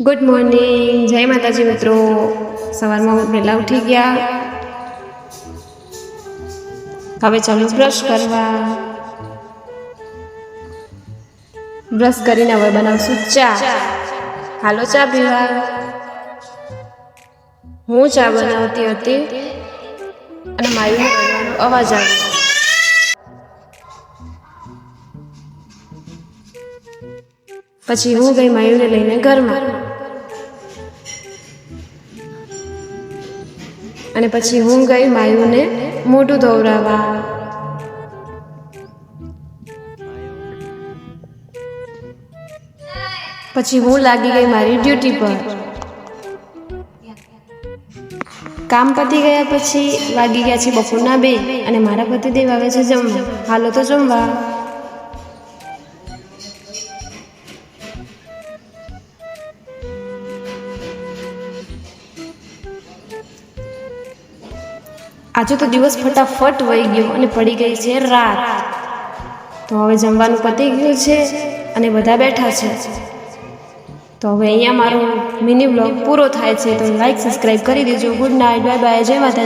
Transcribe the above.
Good morning જય માતાજી મિત્રો. સવારમાં વહેલા ઉઠી ગયા. હવે ચાલો બ્રશ કરવા. બ્રશ કરીને હવે બનાવશું ચા. હાલો ચા પીવા. હું ચા બનાવતી હતી અને મારી અવાજ આવ્યો. પછી હું ગઈ માયુને લઈને ઘરમાં. અને પછી હું ગઈ માયુને મોઢું ધોવરાવા પછી હું લાગી ગઈ મારી ડ્યુટી પર. કામ પતી ગયા પછી લાગી ગયા છે બપોરના બે અને મારા પતિદેવ આવે છે જમવા. હાલો તો જમવા. આજે તો દિવસ ફટાફટ વહી ગયો અને પડી ગઈ છે રાત. તો હવે જમવાનું પતી ગયું છે અને બધા બેઠા છે. તો હવે અહીંયા મારો મિની બ્લોગ પૂરો થાય છે. તો લાઈક, સબસ્ક્રાઈબ કરી દેજો. Good night bye bye. Jai Mata